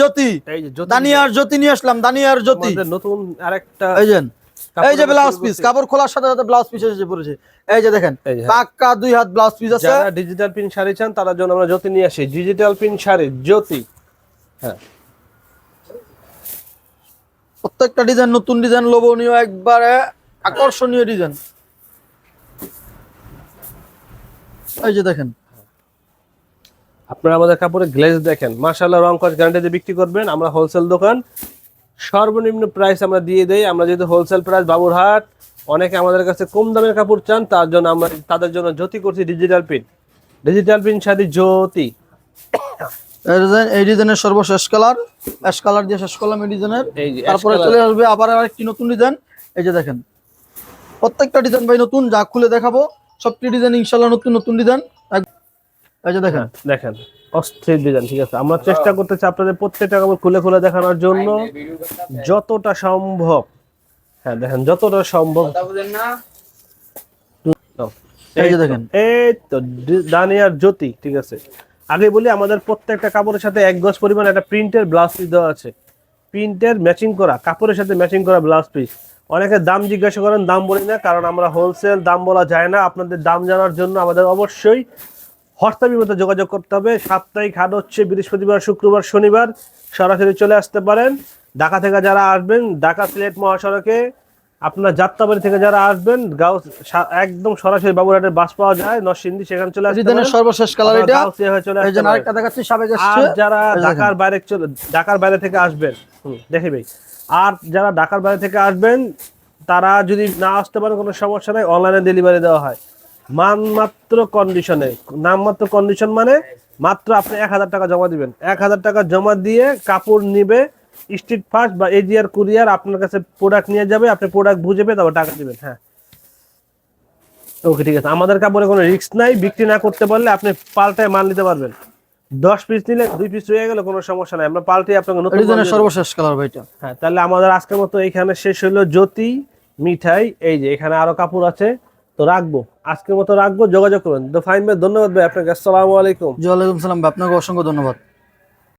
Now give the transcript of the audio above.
জ্যোতি। দানিয়ার জ্যোতি নিয়ে আসলাম দানিয়ার জ্যোতি। নতুন আরেকটা যে এই যে ব্লাউজ পিস কাপড় খোলার সাথে সাথে ব্লাউজ পিস এসে পড়েছে এই যে দেখেন হ্যাঁ। পাক্কা দুই হাত ব্লাউজ পিস আছে। যারা ডিজিটাল প্রিন্ট শাড়ি চান তার জন্য আমরা জ্যোতি নিয়ে আসি। Digital print sari Jyoti. হ্যাঁ। প্রত্যেকটা ডিজাইন নতুন ডিজাইন লোভনীয় একবারে আকর্ষণীয় ডিজাইন এই যে দেখেন আপনারা আমাদের কাপড়ে গ্লেজ দেখেন মাশাআল্লাহ রং কস গ্যারান্টিতে বিক্রি করবেন। আমরা হোলসেল দোকান সর্বনিম্ন প্রাইস আমরা দিয়ে দেই। আমরা যেহেতু হোলসেল প্রাইস বাবুরহাট অনেকে আমাদের কাছে কম দামের কাপড় চান তার জন্য আমরা তাদের জন্য জ্যোতি করছি digital print digital print sari Jyoti. এই ডিজাইন এই ডিজাইনের সর্বশেষ কালার অ্যাশ কালার দিয়ে শেষ করলাম এই ডিজাইনের এই তারপরে চলে আসবে আবার আরেকটি নতুন ডিজাইন এই যে দেখেন প্রত্যেকটা ডিজাইন ভাই নতুন যা খুলে দেখাবো সবটি ডিজাইন ইনশাল্লাহ নতুন নতুন ডিজাইন এই যে দেখেন। দেখেন। অস্থির ডিজাইন ঠিক আছে? আমরা চেষ্টা করতেছি আপনাদের প্রত্যেকটা কাপড় খুলে খুলে দেখানোর জন্য। যতটা সম্ভব। হ্যাঁ দেখেন যতটা সম্ভব। এই যে দেখেন। এই তো দানিয়ার জ্যোতি ঠিক আছে? আগে বলি আমাদের প্রত্যেকটা কাপড়ের সাথে এক গজ পরিমাণ একটা প্রিন্টের ব্লাউজ পিস দেওয়া আছে। প্রিন্টের ম্যাচিং করা কাপড়ের সাথে ম্যাচিং করা ব্লাউজ পিস অনেকে দাম জিজ্ঞাসা করেন দাম বলি না কারণ আমরা হোলসেল দাম বলা যায় না। আপনাদের দাম জানার জন্য আমাদের অবশ্যই হোয়াটসঅ্যাপের মধ্যে যোগাযোগ করতে হবে। সাপ্তাহিক হাট হচ্ছে বৃহস্পতিবার শুক্রবার শনিবার। সরাসরি চলে আসতে পারেন। ঢাকা থেকে যারা আসবেন ঢাকা সিলেট মহাসড়কে আপনার যাত্রাবাড়ি থেকে যারা আসবেন গাও একদম সরাসরি বাবুরহাটের বাস পাওয়া যায়। নরসিংদী সেখানে চলে আসতে সর্বশেষ কালার এটা। চলে এই আসতে যে পারেন। আরেকটা দেখাচ্ছি সাবেক আসছে যারা ঢাকার বাইরে চলে ঢাকার বাইরে থেকে আসবেন হুম, দেখি ভাই আর যারা ঢাকার বাইরে থেকে আসবেন তারা যদি না আসতে পারে কোনো সমস্যা নাই। অনলাইনে ডেলিভারি দেওয়া হয়। মানমাত্র কন্ডিশনে নামমাত্র কন্ডিশন মানে মাত্র আপনি এক হাজার টাকা জমা দিবেন। এক হাজার টাকা জমা দিয়ে কাপড় নিবে স্ট্রিট ফার্স্ট বা এজিআর কুরিয়ার আপনার কাছে প্রোডাক্ট নিয়ে যাবে আপনি প্রোডাক্ট বুঝবে তারপর টাকা দিবেন হ্যাঁ। ওকে ঠিক আছে। আমাদের কাপড়ে কোনো রিস্ক নাই বিক্রি না করতে পারলে আপনি পাল্টায় মাল নিতে পারবেন। দশ পিস নিলে দুই পিস হয়ে গেলে কোনো সমস্যা নাই। আমরা পাল্টে আপনাকে নতুন সর্বশেষ কালার ভাইটা হ্যাঁ তাহলে আমাদের আজকের মতো এইখানে শেষ হলো। জ্যোতি মিঠাই এই যে এখানে আরও কাপড় আছে। তো রাখব। আজকের মতো রাখব, যোগাযোগ করবেন। তো ফাইন ভাই, ধন্যবাদ ভাই আপনাকে। আসসালামু আলাইকুম। জি ওয়ালাইকুম সালাম ভাই, আপনাকে অসংখ্য ধন্যবাদ।